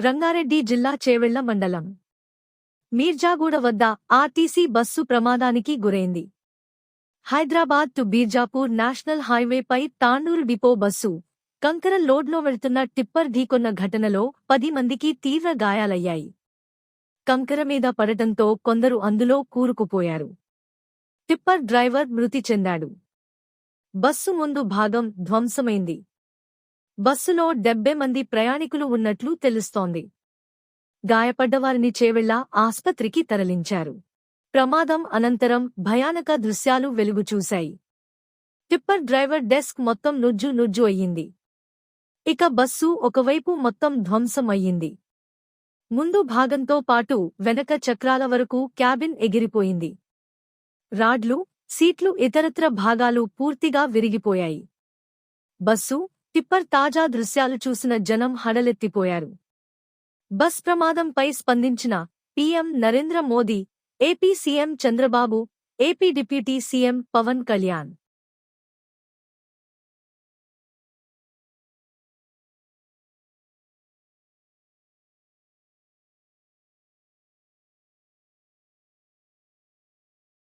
రంగారెడ్డి జిల్లా చేవెళ్ళ మండలం. మీర్జాగూడ వద్ద ఆర్టీసీ బస్సు ప్రమాదానికి గురైంది. హైదరాబాద్ టు బీర్జాపూర్ నేషనల్ హైవేపై తాండూరు డిపో బస్సు. కంకర లోడ్లో వెళ్తున్న టిప్పర్ ఢీకొన్న ఘటనలో పది మందికి తీవ్ర గాయాలయ్యాయి. కంకర మీద పడటంతో కొందరు అందులో కూరుకుపోయారు. టిప్పర్ డ్రైవర్ మృతి చెందాడు. బస్సు ముందు భాగం ధ్వంసమైంది. బస్సులో డెబ్బై మంది ప్రయాణికులు ఉన్నట్లు తెలుస్తోంది. గాయపడ్డవారిని చేవెళ్ళ ఆస్పత్రికి తరలించారు. ప్రమాదం అనంతరం భయానక దృశ్యాలు వెలుగుచూశాయి టిప్పర్ డ్రైవర్ డెస్క్ మొత్తం నుజ్జు నుజ్జు అయ్యింది. ఇక బస్సు ఒకవైపు మొత్తం ధ్వంసం అయ్యింది. ముందు భాగంతో పాటు వెనక చక్రాల వరకు క్యాబిన్ ఎగిరిపోయింది. రాడ్లు సీట్లు ఇతరత్ర భాగాలు పూర్తిగా విరిగిపోయాయి. బస్సు టిప్పర్ తాజా దృశ్యాలు చూసిన జనం హడలెత్తిపోయారు. బస్ ప్రమాదంపై స్పందించిన PM Narendra Modi AP CM Chandrababu AP deputy CM Pawan Kalyan.